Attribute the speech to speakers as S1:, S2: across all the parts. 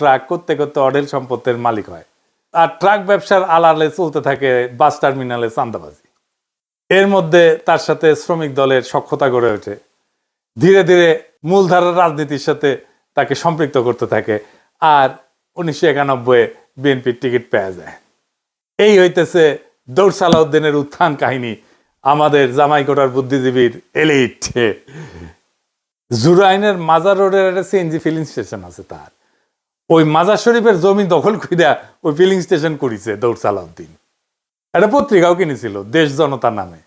S1: Truck করতে করতে অডেল সম্পত্তির মালিক হয়। আর ট্রাক ব্যবসার আলালে চলতে থাকে বাস টার্মিনালে চান্দাবাজি এর মধ্যে তার সাথে শ্রমিক দলের সক্ষতা গড়ে ওঠে। ধীরে ধীরে মূলধারার রাজনীতির সাথে তাকে সম্পৃক্ত করতে থাকে আর উনিশশো একানব্বই বিএনপির টিকিট পেয়ে যায়। এই হইতেছে দৌড় সালাউদ্দিনের উত্থান কাহিনী আমাদের জামাইকোটার বুদ্ধিজীবীর এলিট। জুরাইনের মাজার রোডের একটা সিএনজি ফিলিং স্টেশন আছে তার। ওই মাজার শরীফের জমি দখল কইরা ওই ফিলিং স্টেশন করেছে দৌড় সালাউদ্দিন। একটা পত্রিকাও কিনেছিল, দেশ জনতা নামে।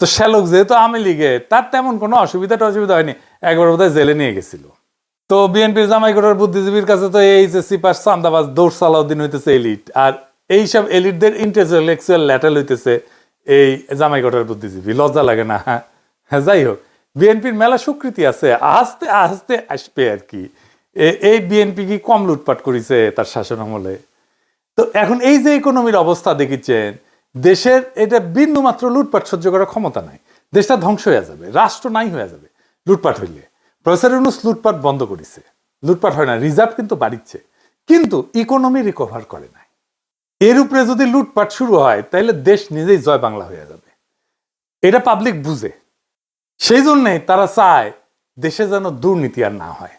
S1: তো শ্যালক যেহেতু আমি লিগে, তার তেমন কোনো অসুবিধা অসুবিধা হয়নি, একবার বোধহয় জেলে নিয়ে গেছিল। তো বিএনপির জামাইকোটার বুদ্ধিজীবীর কাছে তো এইচএসসি পাস চান্দাবাজ দৌড় সালাউদ্দিন হইতেছে এলিট আর এইসব এলিটদের ইন্টেলেকচুয়াল ল্যাটেল হইতেছে এই জামাইকোটার বুদ্ধিজীবী। লজ্জা লাগে না হ্যাঁ যাই হোক। বিএনপির মেলা স্বীকৃতি আছে, আস্তে আস্তে আসবে আর কি। এই বিএনপি কি কম লুটপাট করেছে তার শাসন আমলে? তো এখন এই যে ইকোনমির অবস্থা দেখিচ্ছেন দেশের এটা বিন্দু মাত্র লুটপাট সহ্য করার ক্ষমতা নাই। দেশটা ধ্বংস হয়ে যাবে, রাষ্ট্র নাই হয়ে যাবে লুটপাট হইলে। প্রফেসর ইউনুস লুটপাট বন্ধ করেছে। লুটপাট হয় না, রিজার্ভ কিন্তু বাড়িচ্ছে। কিন্তু ইকোনমি রিকভার করে নাই। এর উপরে যদি লুটপাট শুরু হয় তাহলে দেশ নিজেই জয় বাংলা হয়ে যাবে। এটা পাবলিক বুঝে। সেই জন্যে তারা চায় দেশে যেন দুর্নীতি আর না হয়।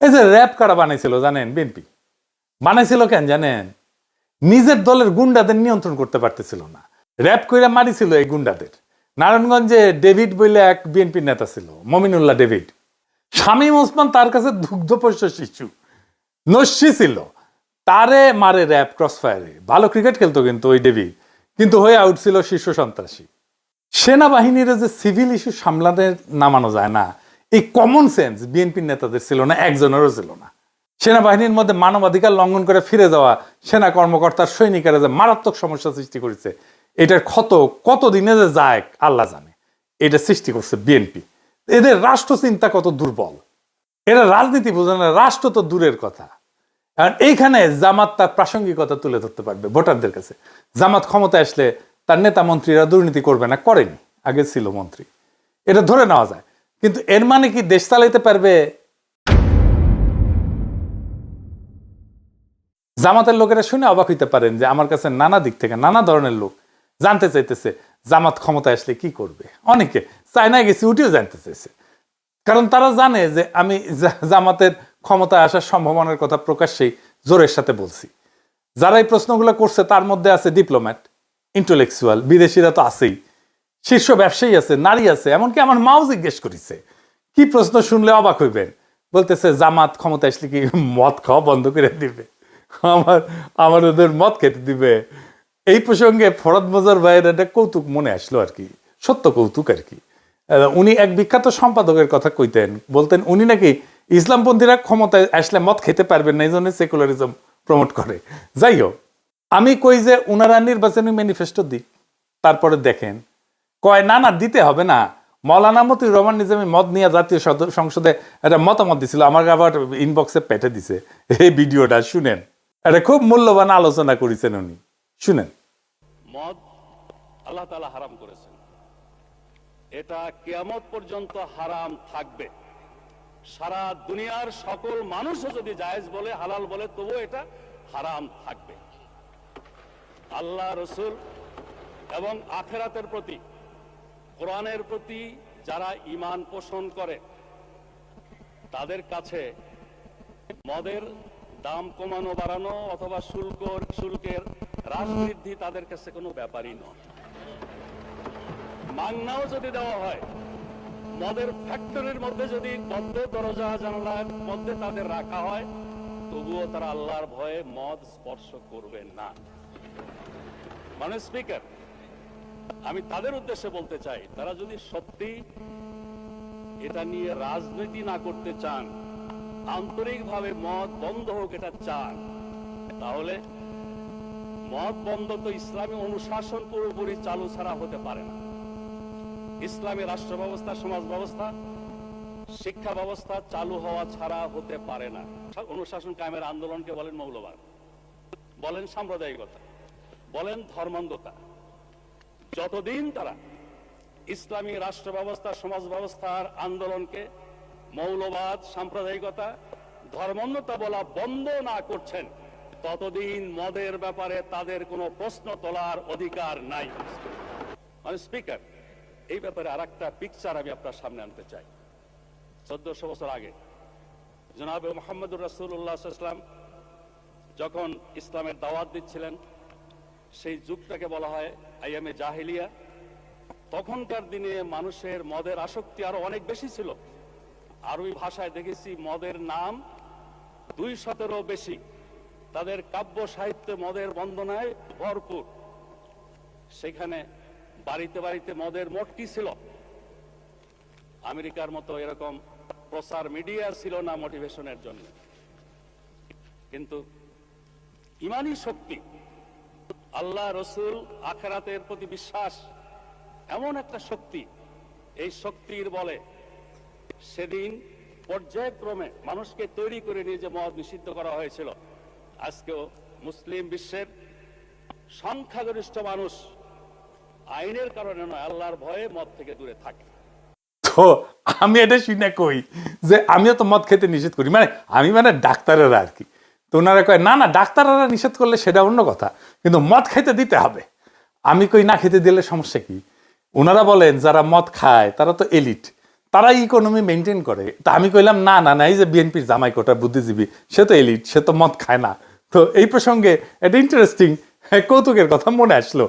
S1: এই যে র্যাপ কারা বানাইছিল জানেন বিএনপি বানাইছিল কেন জানেন? নিজের দলের গুন্ডাদের নিয়ন্ত্রণ করতে পারতেছিল না। র্যাপ কইরা মারিছিল এই গুন্ডাদের। নারায়ণগঞ্জে ডেভিড বইলে এক বিএনপির নেতা ছিল, মমিনুল্লাহ ডেভিড। শামীম ওসমান তার কাছে দুগ্ধপোষ্য শিশু, নস্যি ছিল। তারে মারে র্যাপ ক্রস ফায়ারে ভালো ক্রিকেট খেলতো কিন্তু ওই ডেভিড কিন্তু হয়ে আউট ছিল শীর্ষ সন্ত্রাসী। সেনাবাহিনীর যে সিভিল ইস্যু সামলাতে নামানো যায় না এই কমন সেন্স বিএনপির নেতাদের ছিল না, একজনেরও ছিল না। সেনাবাহিনীর মধ্যে মানবাধিকার লঙ্ঘন করে ফিরে যাওয়া সেনা কর্মকর্তার সৈনিকেরা যে মারাত্মক সমস্যা সৃষ্টি করেছে, এটার ক্ষত কত দিনে যে যায় আল্লাহ জানে। এটা সৃষ্টি করছে বিএনপি এদের রাষ্ট্র চিন্তা কত দুর্বল। এরা রাজনীতি বোঝে না, রাষ্ট্র তো দূরের কথা। কারণ এইখানে জামাত তার প্রাসঙ্গিকতা তুলে ধরতে পারবে ভোটারদের কাছে। জামাত ক্ষমতা আসলে তার নেতা মন্ত্রীরা দুর্নীতি করবে না, করেনি। আগে ছিল মন্ত্রী। এটা ধরে নেওয়া যায়। কিন্তু এর মানে কি দেশ চালাইতে পারবে? জামাতের লোকেরা শুনে অবাক হইতে পারেন যে আমার কাছে নানা দিক থেকে নানা ধরনের লোক জানতে চাইতেছে জামাত ক্ষমতা আসলে কি করবে। অনেকে চায়নায় গেছি উঠিও জানতে চাইছে। কারণ তারা জানে যে আমি জামাতের ক্ষমতায় আসার সম্ভাবনার কথা প্রকাশ্যেই জোরের সাথে বলছি। যারা এই প্রশ্নগুলো করছে তার মধ্যে আছে ডিপ্লোম্যাট, ইন্টেলেকচুয়াল, বিদেশিরা তো আছেই। শীর্ষ ব্যবসায়ী আছে, নারী আছে, এমনকি আমার মাও জিজ্ঞেস করেছে, কি প্রশ্ন শুনলে অবাক হইবেন? বলতেছে, জামাত ক্ষমতা আসলে কি মদ খাওয়া বন্ধ করে দিবে? আমার আমার ওদের মদ খেতে দিবে। এই প্রসঙ্গে ফরদ মজার ভাইয়ের একটা কৌতুক মনে আসলো আর কি, সত্য কৌতুক আর কি। উনি এক বিখ্যাত সম্পাদকের কথা কইতেন, বলতেন উনি নাকি ইসলামপন্থীরা ক্ষমতায় আসলে মদ খেতে পারবেন না এই জন্য সেকুলারিজম প্রমোট করে। যাই হোক, আমি কই যে ওনারা নির্বাচনী ম্যানিফেস্টো দিক, তারপরে দেখেন কয় না না দিতে হবে না। মৌলানা মতিউর রহমান নিজামী মদ নিয়ে জাতীয় সংসদে একটা মতামত দিছিল, আমার আবার ইনবক্সে পেটে দিছে। এই ভিডিওটা শুনেন। এটা খুব মূল্যবান আলোচনা করেছেন উনি। শুনেন।
S2: মদ আল্লাহ তালা হারাম করেছেন। এটা কেয়ামত পর্যন্ত হারাম থাকবে। সারা দুনিয়ার সকল মানুষও যদি জায়েজ বলে, হালাল বলে তবু এটা হারাম থাকবে। আল্লাহ রসুল এবং আখেরাতের প্রতি কোরআনের প্রতি যারা ঈমান পোষণ করে, তাদের কাছে মদের দাম কমানো, বাড়ানো অথবা শুল্ক, শুল্কের হ্রাস বৃদ্ধি তাদের কাছে কোনো ব্যাপারই নয়। মাংনাও যদি দেওয়া হয়, মদের ফ্যাক্টরির মধ্যে যদি বদ্ধ দরজা, জানালার মধ্যে তাদের রাখা হয়, তবুও তারা আল্লাহর ভয়ে মদ স্পর্শ করবে না। মানে স্পিকার আমি তাদের উদ্দেশ্যে বলতে চাই, তারা যদি সত্যি এটা নিয়ে রাজনীতি না করতে চান, আন্তরিকভাবে মদ বন্ধ হোক এটা চান, তাহলে মদ বন্ধ তো ইসলামী অনুশাসন পুরোপুরি চালু ছাড়া হতে পারে না। ইসলামী রাষ্ট্র ব্যবস্থা সমাজ ব্যবস্থা, শিক্ষা ব্যবস্থা চালু হওয়া ছাড়া হতে পারে না। অনুশাসন কায়েমের আন্দোলনকে বলেন মৌলবাদ, বলেন সাম্প্রদায়িকতা, বলেন ধর্মান্ধতা। যতদিন তারা ইসলামী রাষ্ট্র ব্যবস্থা, সমাজ ব্যবস্থার আন্দোলনকে মৌলবাদ, সাম্প্রদায়িকতা ধর্মন্যতা বলা বন্ধ না করছেন, ততদিন মদের ব্যাপারে তাদের কোনো প্রশ্ন তোলার অধিকার নাই। মানে স্পিকার, এই ব্যাপারে আর একটা পিকচার আমি আপনার সামনে আনতে চাই। চোদ্দশো বছর আগে জনাবে মোহাম্মদুর রাসুল্লাহাম যখন ইসলামের দাওয়াত দিচ্ছিলেন সেই যুগটাকে বলা হয় আইএমএ জাহিলিয়া। তখনকার দিনে মানুষের মদের আসক্তি আরও অনেক বেশি ছিল। আরবি ভাষায় দেখেছি মদের নাম দুই শতেরও বেশি। তাদের কাব্য সাহিত্যে মদের বন্দনায় ভরপুর। সেখানে বাড়িতে বাড়িতে মদের মোটকি ছিল। আমেরিকার মতো এরকম প্রচার মিডিয়া ছিল না মোটিভেশনের জন্য। কিন্তু ইমানই শক্তি আল্লাহ রসুল আখেরাতের প্রতি বিশ্বাস এমন একটা শক্তি। এই শক্তির বলে সেদিন পর্যায়ক্রমে মানুষকে তৈরি করে নিয়ে যে মদ নিষিদ্ধ করা হয়েছিল, আজকেও মুসলিম বিশ্বের সংখ্যাগরিষ্ঠ মানুষ আইনের কারণে নয়, আল্লাহর ভয়ে মদ থেকে দূরে থাকে।
S1: তো আমি এটা শুনে কই যে আমিও তো মদ খেতে নিষেধ করি। মানে আমি মানে ডাক্তারেরা আর কি। তো ওনারা কয়, না না, ডাক্তাররা নিষেধ করলে সেটা অন্য কথা, কিন্তু মদ খাইতে দিতে হবে। আমি কই, না খেতে দিলে সমস্যা কি? ওনারা বলেন, যারা মদ খায়, তারা তো এলিট, তারা ইকোনমি মেনটেন করে। তা আমি কইলাম, না না না, এই যে বিএনপির জামাই কোটা বুদ্ধিজীবী, সে তো এলিট, সে তো মদ খায় না। তো এই প্রসঙ্গে এটা ইন্টারেস্টিং কৌতুকের কথা মনে আসলো,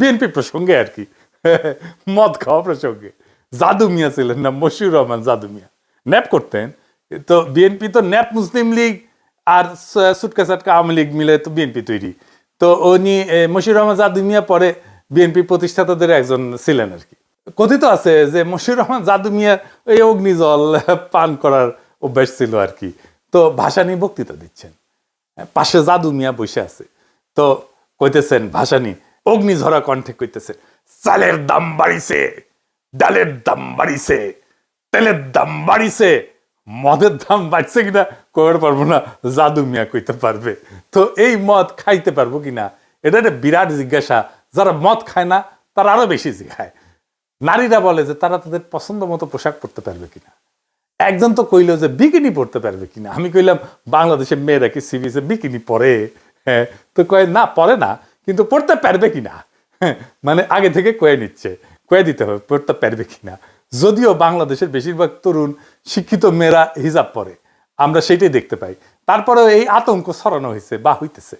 S1: বিএনপি প্রসঙ্গে আর কি, মদ খাওয়া প্রসঙ্গে। জাদু মিয়া ছিলেন না, মশিউর রহমান জাদু মিয়া, ন্যাপ করতেন। তো বিএনপি তো ন্যাপ মুসলিম লীগ আর সুটকা সাটকা আওয়ামী লীগ মিলে তো বিএনপি তৈরি। তো উনি মশিউর রহমান জাদু মিয়া পরে বিএনপি প্রতিষ্ঠাতাদের একজন ছিলেন আর কি। কথিত আছে যে মশিউর রহমান জাদু মিয়ার এই অগ্নিজল পান করার অভ্যাস ছিল আর কি। তো ভাষা নিয়ে বক্তৃতা দিচ্ছেন। পাশে জাদু মিয়া বসে আছে। তো কইতেছেন, ভাষা ভাসানি অগ্নিঝরা কণ্ঠে কইতেছে, চালের দাম বাড়িছে, ডালের দাম বাড়িছে, তেলের দাম বাড়িছে মদের দাম বাড়ছে কিনা কইতে পারব না জাদু মিয়া কইতে পারবে। তো এই মদ খাইতে পারব কিনা এটা একটা বিরাট জিজ্ঞাসা। যারা মদ খায় না তারা আরও বেশি জিজ্ঞায় নারীরা বলে যে তারা তাদের পছন্দ মতো পোশাক পরতে পারবে কিনা। একজন তো কইলো যে বিকিনি পড়তে পারবে কিনা। আমি কইলাম বাংলাদেশের মেয়েরা কি সিবিসে বিকিনি পরে? হ্যাঁ তো কয় না পরে না কিন্তু পড়তে পারবে কিনা? হ্যাঁ, মানে আগে থেকে কয়ে নিচ্ছে কয়ে দিতে হবে পড়তে পারবে কিনা। যদিও বাংলাদেশের বেশিরভাগ তরুণ শিক্ষিত মেয়েরা হিজাব পরে, আমরা সেটাই দেখতে পাই। তারপরেও এই আতঙ্ক ছড়ানো হয়েছে, বা হইতেছে।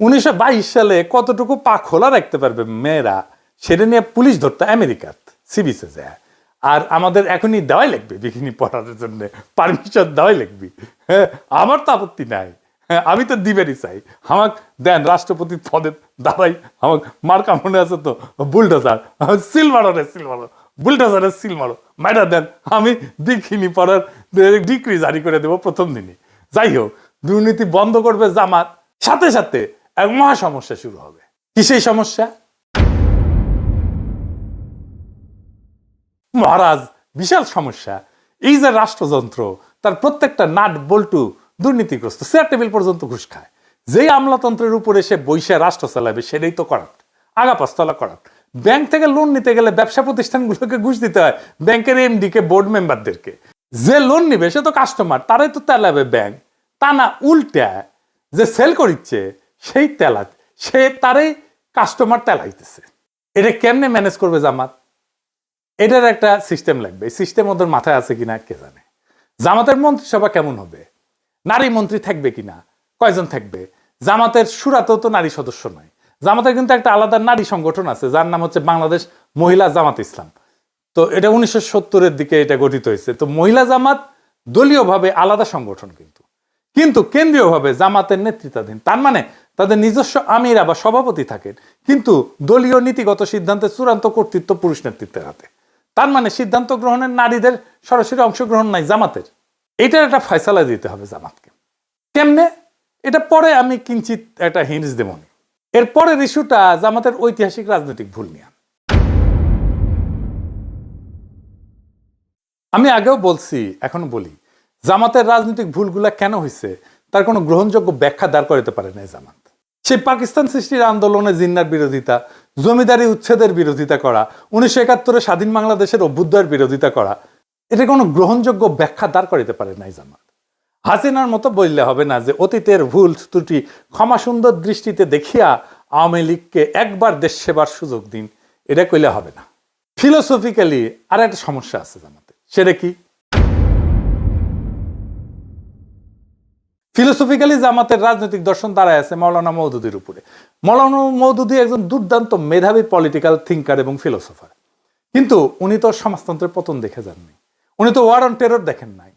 S1: উনিশশো বাইশ সালে কতটুকু পা খোলা রাখতে পারবে মেয়েরা, সেটা নিয়ে পুলিশ ধরতো আমেরিকাত সিবিসে যায়। আর আমাদের এখনই দেওয়াই লাগবে, বিকিনি পড়ার জন্য। পারমিশন দেওয়াই লাগবে। হ্যাঁ আমার তো আপত্তি নাই। হ্যাঁ আমি তো দিবেরই চাই। আমাক দেন, রাষ্ট্রপতির পদে দাঁড়াই, আমাক মার্কা মনে আছে তো, বুলডোজার সিল মারো রে মারো বুলডোজারে সিল মারো। মাইরা দেন, আমি বিকিনি পড়ার ডিগ্রি জারি করে দেবো প্রথম দিনই। যাই হোক, দুর্নীতি বন্ধ করবে জামাত। সাথে সাথে এক মহা সমস্যা শুরু হবে। কি সেই সমস্যা? মহারাজ, বিশাল সমস্যা। এই যে রাষ্ট্রযন্ত্র, তার প্রত্যেকটা নাট, বল্টু দুর্নীতিগ্রস্ত চেয়ার টেবিল পর্যন্ত ঘুষ খায়। যেই আমলাতন্ত্রের উপরে সে বৈশা রাষ্ট্র চালাবে, সেটাই তো করাপ্ট আগা পাঁচতলা করাপ্ট ব্যাংক থেকে লোন নিতে গেলে ব্যবসা প্রতিষ্ঠানগুলোকে ঘুষ দিতে হয়। ব্যাংকের এমডি কে বোর্ড মেম্বারদেরকে যে লোন নিবে, সে তো কাস্টমার তারাই তো তেলাবে ব্যাংক। তা না, উল্টা যে সেল করিচ্ছে, সেই তেলা সে তারাই কাস্টমার তেলাইতেছে। এটা কেমনে ম্যানেজ করবে জামাত? এটার একটা সিস্টেম লাগবে। সিস্টেম ওদের মাথায় আছে কিনা, কে জানে? জামাতের মন্ত্রিসভা কেমন হবে? নারী মন্ত্রী থাকবে কিনা? কয়জন থাকবে? জামাতের সুরাতেও তো নারী সদস্য নয়। জামাতের কিন্তু একটা আলাদা নারী সংগঠন আছে, যার নাম হচ্ছে বাংলাদেশ মহিলা জামাত ইসলাম। তো এটা উনিশশো সত্তরের দিকে এটা গঠিত হয়েছে। তো মহিলা জামাত দলীয়ভাবে আলাদা সংগঠন কিন্তু। কিন্তু কেন্দ্রীয়ভাবে জামাতের নেতৃত্বাধীন, তার মানে তাদের নিজস্ব আমিরা বা সভাপতি থাকেন, কিন্তু দলীয় নীতিগত সিদ্ধান্তে চূড়ান্ত কর্তৃত্ব পুরুষ নেতৃত্বের হাতে। তার মানে সিদ্ধান্ত গ্রহণের নারীদের সরাসরি অংশগ্রহণ নাই জামাতের। এটার একটা ফয়সালা দিতে হবে জামাতকে। কেমনে? এটা পরে আমি কিঞ্চিত একটা হিন্স দেবনি এর পরের ইস্যুটা জামাতের ঐতিহাসিক রাজনৈতিক ভুল নিয়ে। আমি আগেও বলছি, এখনও বলি, জামাতের রাজনৈতিক ভুলগুলা কেন হয়েছে তার কোনো গ্রহণযোগ্য ব্যাখ্যা দাঁড় করাতে পারে না জামাত। সেই পাকিস্তান সৃষ্টির আন্দোলনে জিন্নার বিরোধিতা, জমিদারি উচ্ছেদের বিরোধিতা করা, উনিশশো একাত্তরে স্বাধীন বাংলাদেশের অভ্যুদয়ের বিরোধিতা করা এটা কোনো গ্রহণযোগ্য ব্যাখ্যা দাঁড় করাতে পারে না জামাত। হাসিনার মতো বললে হবে না যে অতীতের ভুল ত্রুটি, ক্ষমা সুন্দর দৃষ্টিতে দেখিয়া আওয়ামী লীগকে একবার দেশ সেবার সুযোগ দিন, এটা কইলে হবে না। ফিলোসফিক্যালি আর একটা সমস্যা আছে জামাতে, সেটা কি? ফিলোসফিক্যালি জামাতের রাজনৈতিক দর্শন দাঁড়ায় আছে মৌলানা মৌদুদির উপরে। মৌলানা মৌদুদি একজন দুর্দান্ত মেধাবী পলিটিক্যাল থিঙ্কার এবং ফিলোসফার কিন্তু উনি তো সমাজতন্ত্রের পতন দেখে যাননি। উনি তো ওয়ার অন টেরর দেখেন নাই।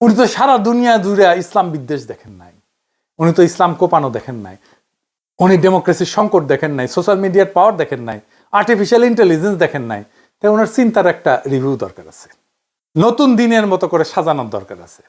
S1: উনি তো সারা দুনিয়া জুড়ে ইসলাম বিদ্বেষ দেখেন নাই। উনি তো ইসলাম কোপানো দেখেন নাই। উনি ডেমোক্রেসির সংকট দেখেন নাই, সোশ্যাল মিডিয়ার পাওয়ার দেখেন নাই আর্টিফিশিয়াল ইন্টেলিজেন্স দেখেন নাই। তাই ওনার চিন্তার একটা রিভিউ দরকার আছে। নতুন দিনের মতো করে সাজানোর দরকার আছে।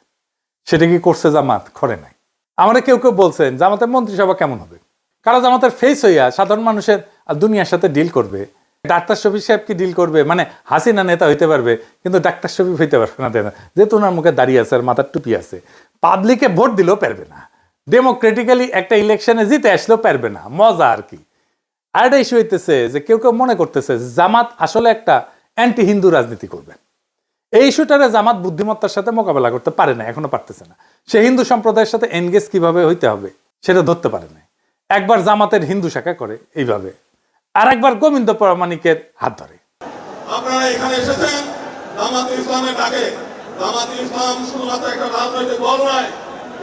S1: সেটা কি করছে জামাত? করে নাই। আমরা কেউ কেউ বলছেন, জামাতের মন্ত্রিসভা কেমন হবে? কারা জামাতের ফেস হইয়া সাধারণ মানুষের দুনিয়ার সাথে ডিল করবে? ডাক্তার শফিক সাহেব কি ডিল করবে? মানে হাসিনা নেতা হইতে পারবে, কিন্তু ডাক্তার শফিক হইতে পারবে না যেহেতু ওনার মুখে দাঁড়িয়ে আছে আর মাথার টুপি আছে পাবলিকে ভোট দিলেও পারবে না। ডেমোক্রেটিক্যালি একটা ইলেকশনে জিতে আসলেও পারবে না। মজা আর কি। আর একটা ইস্যু হইতেছে যে কেউ কেউ মনে করতেছে জামাত আসলে একটা অ্যান্টি হিন্দু রাজনীতি করবে। এই ইস্যুটারে জামাত বুদ্ধিমত্তার সাথে মোকাবেলা করতে পারে না, এখনও পারতেছে না। সে হিন্দু সম্প্রদায়ের সাথে এনগেজ কীভাবে হইতে হবে, সেটা ধরতে পারে না একবার জামাতের হিন্দু শাখা করে, এইভাবে। আর একবার গোবিন্দ প্রামাণিকের হাত ধরে।
S3: আপনারা এখানে এসেছেন জামাত ইসলামের ডাকে। জামাত ইসলাম শুধুমাত্র একটা রাজনৈতিক দল নয়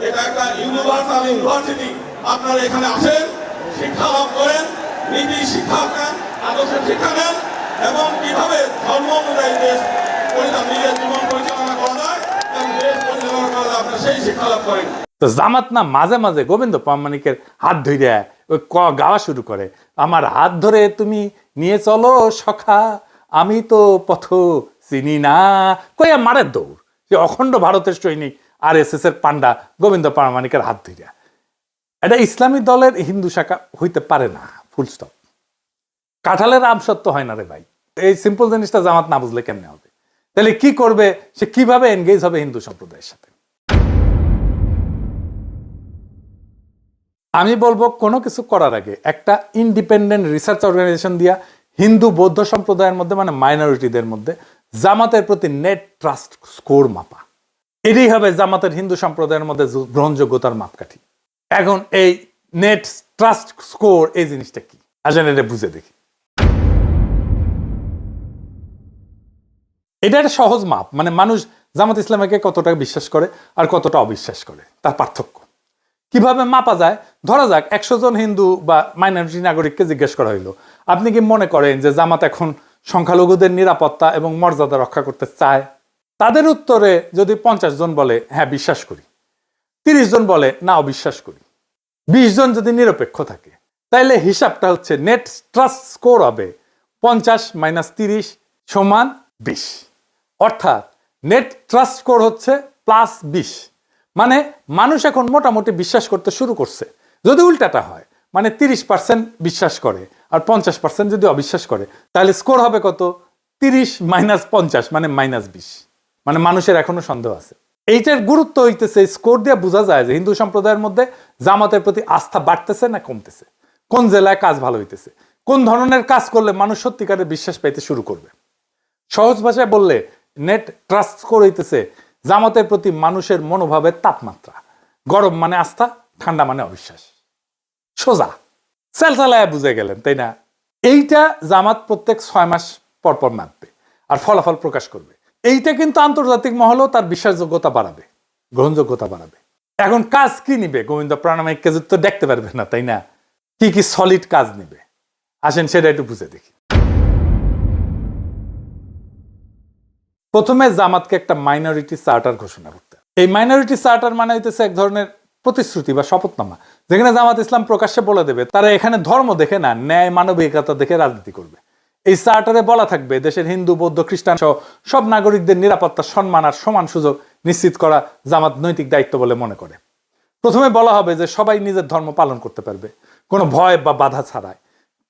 S3: এটা একটা ইউনিভার্সাল ইউনিভার্সিটি আপনারা এখানে আসেন শিক্ষা লাভ করেন নীতি শিক্ষা নেন আদর্শের শিক্ষা নেন এবং কীভাবে ধর্ম অনুযায়ী দেশ পরিচালনা নিজের জীবন পরিচালনা করা যায় এবং দেশ পরিচালনা করা যায় আপনারা সেই শিক্ষা লাভ করেন।
S1: তো জামাত না মাঝে মাঝে গোবিন্দ প্রামাণিকের হাত ধরে ক গাওয়া শুরু করে, আমার হাত ধরে তুমি নিয়ে চলো সখা, আমি তো পথ চিনি না। কইয়া মারের দৌড়। সে অখণ্ড ভারতের সৈনিক আর এস এর পান্ডা গোবিন্দ প্রামাণিকের হাত ধরিয়া। এটা ইসলামী দলের হিন্দু শাখা হইতে পারে না, ফুল স্টপ। কাঁঠালের আমসত্ব হয় না রে ভাই। এই সিম্পল জিনিসটা জামাত না বুঝলে কেমনে হবে? তাহলে কি করবে? সে কীভাবে এনগেজ হবে হিন্দু সম্প্রদায়ের সাথে? আমি বলব কোনো কিছু করার আগে একটা ইন্ডিপেন্ডেন্ট রিসার্চ অর্গানাইজেশন দিয়া হিন্দু বৌদ্ধ সম্প্রদায়ের মধ্যে মানে মাইনরিটিদের মধ্যে জামাতের প্রতি নেট ট্রাস্ট স্কোর মাপা। এটাই হবে জামাতের হিন্দু সম্প্রদায়ের মধ্যে গ্রহণযোগ্যতার মাপকাঠি। এখন এই নেট ট্রাস্ট স্কোর এই জিনিসটা কি? আসেন এটা বুঝে দেখি। এটা একটা সহজ মাপ মানে মানুষ জামাত ইসলামকে কতটা বিশ্বাস করে আর কতটা অবিশ্বাস করে, তার পার্থক্য। কীভাবে মাপা যায়? ধরা যাক, একশো জন হিন্দু বা মাইনরিটি নাগরিককে জিজ্ঞেস করা হইল। আপনি কি মনে করেন যে জামাত এখন সংখ্যালঘুদের নিরাপত্তা এবং মর্যাদা রক্ষা করতে চায়? তাদের উত্তরে যদি পঞ্চাশ জন বলে হ্যাঁ বিশ্বাস করি। তিরিশ জন বলে না অবিশ্বাস করি। বিশ জন যদি নিরপেক্ষ থাকে, তাইলে হিসাবটা হচ্ছে নেট ট্রাস্ট স্কোর হবে পঞ্চাশ মাইনাস তিরিশ সমান বিশ। অর্থাৎ নেট ট্রাস্ট স্কোর হচ্ছে প্লাস বিশ। মানে মানুষ এখন মোটামুটি বিশ্বাস করতে শুরু করছে। যদি উল্টাটা হয় মানে তিরিশ পার্সেন্ট বিশ্বাস করে আর পঞ্চাশ পার্সেন্ট যদি অবিশ্বাস করে, তাহলে স্কোর হবে কত? তিরিশ মাইনাস পঞ্চাশ মানে মাইনাস বিশ। মানে মানুষের এখনও সন্দেহ আছে। এইটার গুরুত্ব হইতেছে স্কোর দিয়ে বোঝা যায় যে হিন্দু সম্প্রদায়ের মধ্যে জামাতের প্রতি আস্থা বাড়তেছে না কমতেছে? কোন জেলায় কাজ ভালো হইতেছে? কোন ধরনের কাজ করলে মানুষ সত্যিকারের বিশ্বাস পাইতে শুরু করবে? সহজ ভাষায় বললে নেট ট্রাস্ট স্কোর হইতেছে জামাতের প্রতি মানুষের মনোভাবের তাপমাত্রা। গরম মানে আস্থা, ঠান্ডা মানে অবিশ্বাস। সোজা। সেলসালায় বুঝে গেলেন, তাই না? এইটা জামাত প্রত্যেক ছয় মাস পর পর মাপবে আর ফলাফল প্রকাশ করবে। এইটা কিন্তু আন্তর্জাতিক মহলেও তার বিশ্বাসযোগ্যতা বাড়াবে, গ্রহণযোগ্যতা বাড়াবে। এখন কাজ কি নিবে? গোবিন্দ প্রাণামিক প্রাণামিককে তো দেখতে পারবে না, তাই না? কি কি সলিড কাজ নিবে? আসেন সেটা একটু বুঝে দেখি। প্রথমে জামাতকে একটা মাইনরিটি চার্টার ঘোষণা করতে এই মাইনরিটি চার্টার মানে হইতেছে এক ধরনের প্রতিশ্রুতি বা শপথনামা, যেখানে জামাত ইসলাম প্রকাশ্যে বলে দেবে, তারা এখানে ধর্ম দেখে না, ন্যায়, মানবিকতা দেখে রাজনীতি করবে। এই চার্টারে বলা থাকবে, দেশের হিন্দু, বৌদ্ধ, খ্রিস্টান সহ সব নাগরিকদের নিরাপত্তা, সম্মান আর সমান সুযোগ নিশ্চিত করা জামাত নৈতিক দায়িত্ব বলে মনে করে। প্রথমে বলা হবে যে সবাই নিজের ধর্ম পালন করতে পারবে, কোনো ভয় বা বাধা ছাড়াই।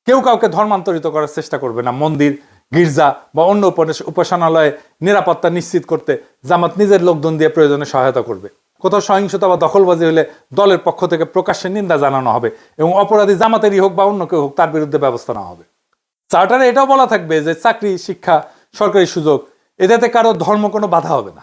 S1: কেউ কাউকে ধর্মান্তরিত করার চেষ্টা করবে না, মন্দির গির্জা বা অন্য উপাস- উপাসনালয়ে নিরাপত্তা নিশ্চিত করতে জামাত নিজের লোকজন দিয়ে প্রয়োজনে সহায়তা করবে। কোথাও সহিংসতা বা দখলবাজি হলে দলের পক্ষ থেকে প্রকাশ্যে নিন্দা জানানো হবে এবং অপরাধী জামাতেরই হোক বা অন্য কেউ হোক তার বিরুদ্ধে ব্যবস্থা নেওয়া হবে। চার্টারে এটাও বলা থাকবে যে চাকরি, শিক্ষা, সরকারি সুযোগ, এটাতে কারও ধর্ম কোনো বাধা হবে না।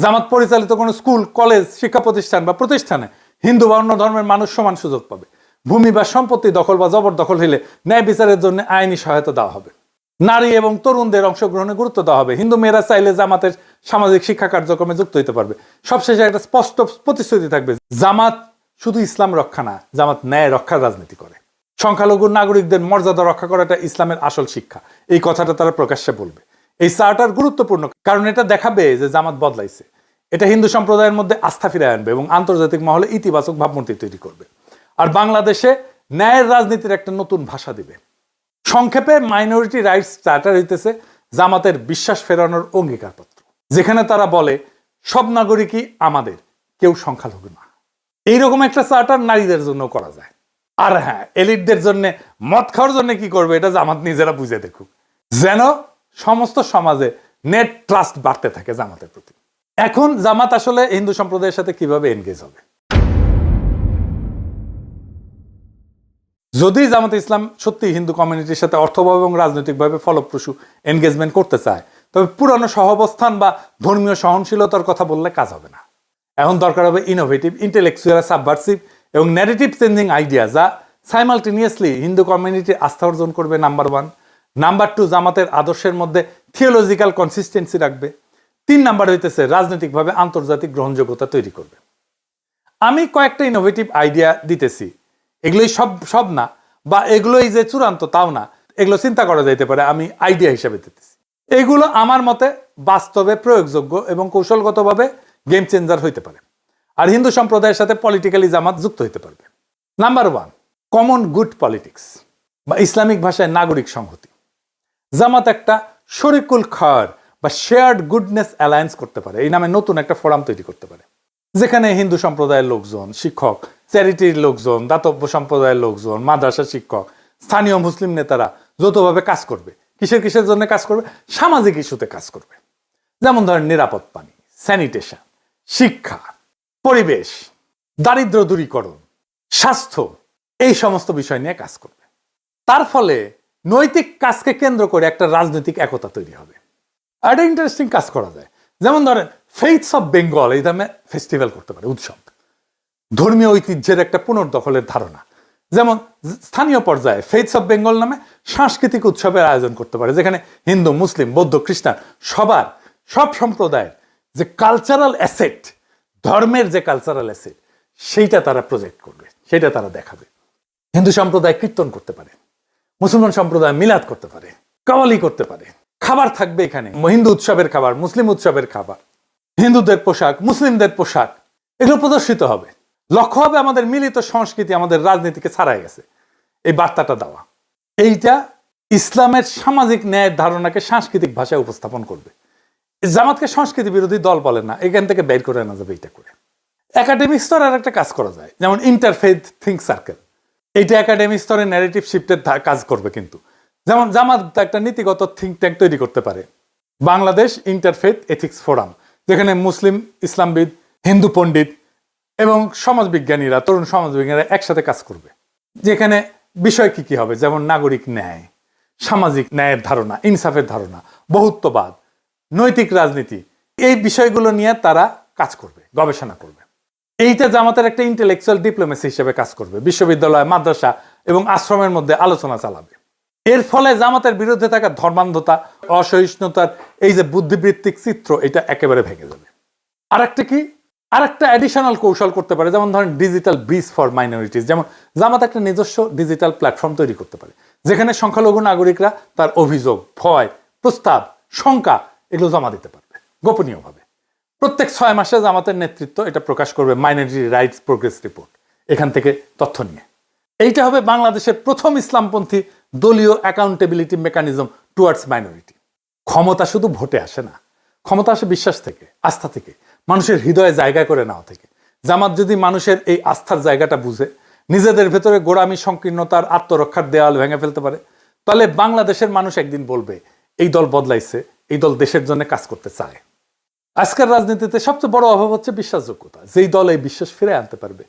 S1: জামাত পরিচালিত কোনো স্কুল, কলেজ, শিক্ষা প্রতিষ্ঠান বা প্রতিষ্ঠানে হিন্দু বা অন্য ধর্মের মানুষ সমান সুযোগ পাবে। ভূমি বা সম্পত্তি দখল বা জবরদখল হলে ন্যায় বিচারের জন্য আইনি সহায়তা দেওয়া হবে। নারী এবং তরুণদের অংশগ্রহণে গুরুত্ব দেওয়া হবে। হিন্দু মেয়েরা চাইলে জামাতের সামাজিক শিক্ষা কার্যক্রমে যুক্ত হতে পারবে। সবশেষে একটা স্পষ্ট প্রতিশ্রুতি থাকবে, জামাত শুধু ইসলাম রক্ষা না, জামাত ন্যায় রক্ষার রাজনীতি করে। সংখ্যালঘু নাগরিকদের মর্যাদা রক্ষা করাটা ইসলামের আসল শিক্ষা। এই কথাটা তারা প্রকাশ্যে বলবে। এই চার্টার গুরুত্বপূর্ণ, কারণ এটা দেখাবে যে জামাত বদলাইছে। এটা হিন্দু সম্প্রদায়ের মধ্যে আস্থা ফিরে আনবে এবং আন্তর্জাতিক মহলে ইতিবাচক ভাবমূর্তি তৈরি করবে। আর বাংলাদেশে ন্যায়ের রাজনীতির একটা নতুন ভাষা দিবে। সংক্ষেপে মাইনরিটি রাইটস চার্টার হইতেছে জামাতের বিশ্বাস ফেরানোর অঙ্গীকারপত্র, যেখানে তারা বলে, সব নাগরিকই আমাদের, কেউ সংখ্যালঘু না। এইরকম একটা চার্টার নারীদের জন্য করা যায়। আর হ্যাঁ এলিটদের জন্য মদ খাওয়ার জন্য কি করবে, এটা জামাত নিজেরা বুঝে দেখুক। যেন সমস্ত সমাজে নেট ট্রাস্ট বাড়তে থাকে জামাতের প্রতি। এখন জামাত আসলে হিন্দু সম্প্রদায়ের সাথে কীভাবে এনগেজ হবে? যদি জামাত ইসলাম সত্যি হিন্দু কমিউনিটির সাথে অর্থভাবে এবং রাজনৈতিকভাবে ফলপ্রসূ এনগেজমেন্ট করতে চায়, তবে পুরানো সহাবস্থান বা ধর্মীয় সহনশীলতার কথা বললে কাজ হবে না। এখন দরকার হবে ইনোভেটিভ ইন্টেলেকচুয়াল সাবভার্সিভ এবং ন্যারেটিভ চেঞ্জিং আইডিয়া যা সাইমালটেনিয়াসলি হিন্দু কমিউনিটির আস্থা অর্জন করবে নাম্বার ওয়ান নাম্বার টু জামাতের আদর্শের মধ্যে থিওলজিক্যাল কনসিস্টেন্সি রাখবে। তিন নাম্বার হইতেছে রাজনৈতিকভাবে আন্তর্জাতিক গ্রহণযোগ্যতা তৈরি করবে। আমি কয়েকটা ইনোভেটিভ আইডিয়া দিতেছি। এগুলোই সব সব না। বা এগুলোই যে চূড়ান্ত, তাও না। এগুলো চিন্তা করা যাইতে পারে, আমি আইডিয়া হিসেবে দিতেছি। এগুলো আমার মতে বাস্তবে প্রয়োগযোগ্য এবং কৌশলগতভাবে গেম চেঞ্জার হইতে পারে। আর হিন্দু সম্প্রদায়ের সাথে পলিটিক্যালি জামাত যুক্ত হইতে পারবে। Number one common good politics বা ইসলামিক ভাষায় নাগরিক সংহতি। জামাত একটা শরিকুল খার বা শেয়ার্ড গুডনেস অ্যালায়েন্স করতে পারে। এই নামে নতুন একটা ফোরাম তৈরি করতে পারে। যেখানে হিন্দু সম্প্রদায়ের লোকজন, শিক্ষক চ্যারিটির লোকজন, দাতব্য সম্প্রদায়ের লোকজন মাদ্রাসা শিক্ষক, স্থানীয় মুসলিম নেতারা যৌথভাবে কাজ করবে। কিসের কিসের জন্য কাজ করবে? সামাজিক ইস্যুতে কাজ করবে। যেমন ধরেন নিরাপদ পানি, স্যানিটেশন, শিক্ষা, পরিবেশ, দারিদ্র দূরীকরণ, স্বাস্থ্য, এই সমস্ত বিষয় নিয়ে কাজ করবে। তার ফলে নৈতিক কাজকে কেন্দ্র করে একটা রাজনৈতিক একতা তৈরি হবে। একটা ইন্টারেস্টিং কাজ করা যায়। যেমন ধরেন ফেইথস অফ বেঙ্গল এই দামে ফেস্টিভ্যাল করতে পারে, উৎসব। ধর্মীয় ঐতিহ্যের একটা পুনর্দখলের ধারণা। যেমন স্থানীয় পর্যায়ে ফেইথস অফ বেঙ্গল নামে সাংস্কৃতিক উৎসবের আয়োজন করতে পারে, যেখানে হিন্দু, মুসলিম, বৌদ্ধ, খ্রিস্টান সবার, সব সম্প্রদায়ের যে কালচারাল অ্যাসেট ধর্মের যে কালচারাল অ্যাসেট সেইটা তারা প্রজেক্ট করবে সেটা তারা দেখাবে। হিন্দু সম্প্রদায় কীর্তন করতে পারে, মুসলমান সম্প্রদায় মিলাদ করতে পারে, কাওয়ালি করতে পারে, খাবার থাকবে এখানে, হিন্দু উৎসবের খাবার, মুসলিম উৎসবের খাবার, হিন্দুদের পোশাক, মুসলিমদের পোশাক, এগুলো প্রদর্শিত হবে। লক্ষ্য হবে আমাদের মিলিত সংস্কৃতি আমাদের রাজনীতিকে ছাড়াই গেছে। এই বার্তাটা দেওয়া। এইটা ইসলামের সামাজিক ন্যায়ের ধারণাকে সাংস্কৃতিক ভাষায় উপস্থাপন করবে। জামাতকে সংস্কৃতি বিরোধী দল বলে না, এখান থেকে বের করে আনা যাবে এটা করে। একাডেমিক স্তরে আর একটা কাজ করা যায়, যেমন ইন্টারফেথ থিঙ্ক সার্কেল এইটা একাডেমিক স্তরে ন্যারেটিভ শিফটের কাজ করবে কিন্তু। যেমন জামাত একটা নীতিগত থিঙ্ক ট্যাঙ্ক তৈরি করতে পারে। বাংলাদেশ ইন্টারফেথ এথিক্স ফোরাম যেখানে মুসলিম, ইসলামবিদ, হিন্দু পণ্ডিত এবং সমাজবিজ্ঞানীরা, তরুণ সমাজবিজ্ঞানীরা একসাথে কাজ করবে। যেখানে বিষয় কি কি হবে? যেমন নাগরিক ন্যায়, সামাজিক ন্যায়ের ধারণা, ইনসাফের ধারণা, বহুত্ববাদ, নৈতিক রাজনীতি, এই বিষয়গুলো নিয়ে তারা কাজ করবে, গবেষণা করবে। এইটা জামাতের একটা ইন্টেলেকচুয়াল ডিপ্লোমেসি হিসেবে কাজ করবে, বিশ্ববিদ্যালয়, মাদ্রাসা এবং আশ্রমের মধ্যে আলোচনা চালাবে। এর ফলে জামাতের বিরুদ্ধে থাকা ধর্মান্ধতা, অসহিষ্ণুতার এই যে বুদ্ধিবৃত্তিক চিত্র, এটা একেবারে ভেঙে যাবে। আর একটা কি? আর একটা অ্যাডিশনাল কৌশল করতে পারে, যেমন ধরেন ডিজিটাল ব্রিজ ফর মাইনরিটিস যেমন জামাত একটা নিজস্ব ডিজিটাল প্ল্যাটফর্ম তৈরি করতে পারে, যেখানে সংখ্যালঘু নাগরিকরা তার অভিযোগ, ভয়, প্রস্তাব, শঙ্কা এগুলো জমা দিতে পারবে, গোপনীয়ভাবে। প্রত্যেক ছয় মাসে জামাতের নেতৃত্ব এটা প্রকাশ করবে মাইনরিটি রাইটস প্রোগ্রেস রিপোর্ট এখান থেকে তথ্য নিয়ে। এইটা হবে বাংলাদেশের প্রথম ইসলামপন্থী দলীয় অ্যাকাউন্টেবিলিটি মেকানিজম টুয়ার্ডস মাইনরিটি ক্ষমতা শুধু ভোটে আসে না, ক্ষমতা আসে বিশ্বাস থেকে, আস্থা থেকে। মানুষের হৃদয়ে জায়গা করে নেওয়া থেকে। জামাত যদি মানুষের এই আস্থার জায়গাটা বুঝে, নিজেদের ভেতরে গোড়ামি, সংকীর্ণতার আত্মরক্ষার দেওয়াল ভেঙে ফেলতে পারে, তাহলে বাংলাদেশের মানুষ একদিন বলবে, এই দল বদলাইছে, এই দল দেশের জন্য কাজ করতে চায়। আজকের রাজনীতিতে সবচেয়ে বড় অভাব হচ্ছে বিশ্বাসযোগ্যতা। যেই দল এই বিশ্বাস ফিরে আনতে পারবে,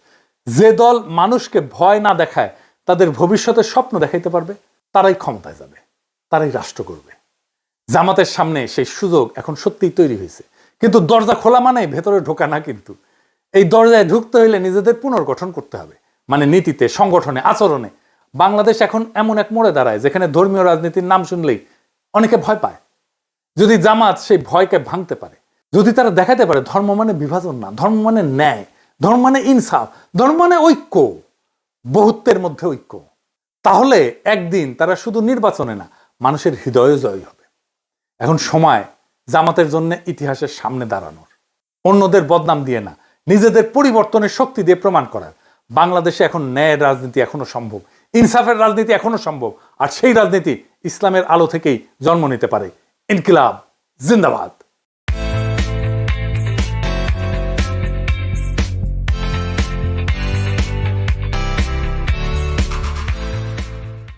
S1: যে দল মানুষকে ভয় না দেখায়, তাদের ভবিষ্যতের স্বপ্ন দেখাইতে পারবে, তারাই ক্ষমতায় যাবে, তারাই রাষ্ট্র করবে জামাতের সামনে সেই সুযোগ এখন সত্যিই তৈরি হয়েছে। কিন্তু দরজা খোলা মানে ভেতরে ঢোকা না কিন্তু। এই দরজায় ঢুকতে হইলে নিজেদের পুনর্গঠন করতে হবে। মানে নীতিতে, সংগঠনে, আচরণে। বাংলাদেশ এখন এমন এক মোড়ে দাঁড়ায়, যেখানে ধর্মীয় রাজনীতির নাম শুনলেই অনেকে ভয় পায়। যদি জামাত সেই ভয়কে ভাঙতে পারে, যদি তারা দেখাতে পারে ধর্ম মানে বিভাজন না, ধর্ম মানে ন্যায়, ধর্ম মানে ইনসাফ, ধর্ম মানে ঐক্য, বহুত্বের মধ্যে ঐক্য, তাহলে একদিন তারা শুধু নির্বাচনে না, মানুষের হৃদয়ে জয় হবে। এখন সময় জামাতের জন্য ইতিহাসের সামনে দাঁড়ানোর। অন্যদের বদনাম দিয়ে না, নিজেদের পরিবর্তনের শক্তি দিয়ে প্রমাণ করার। বাংলাদেশে এখন ন্যায়ের রাজনীতি এখনও সম্ভব, ইনসাফের রাজনীতি এখনও সম্ভব, আর সেই রাজনীতি ইসলামের আলো থেকেই জন্ম নিতে পারে। ইনকিলাব, জিন্দাবাদ।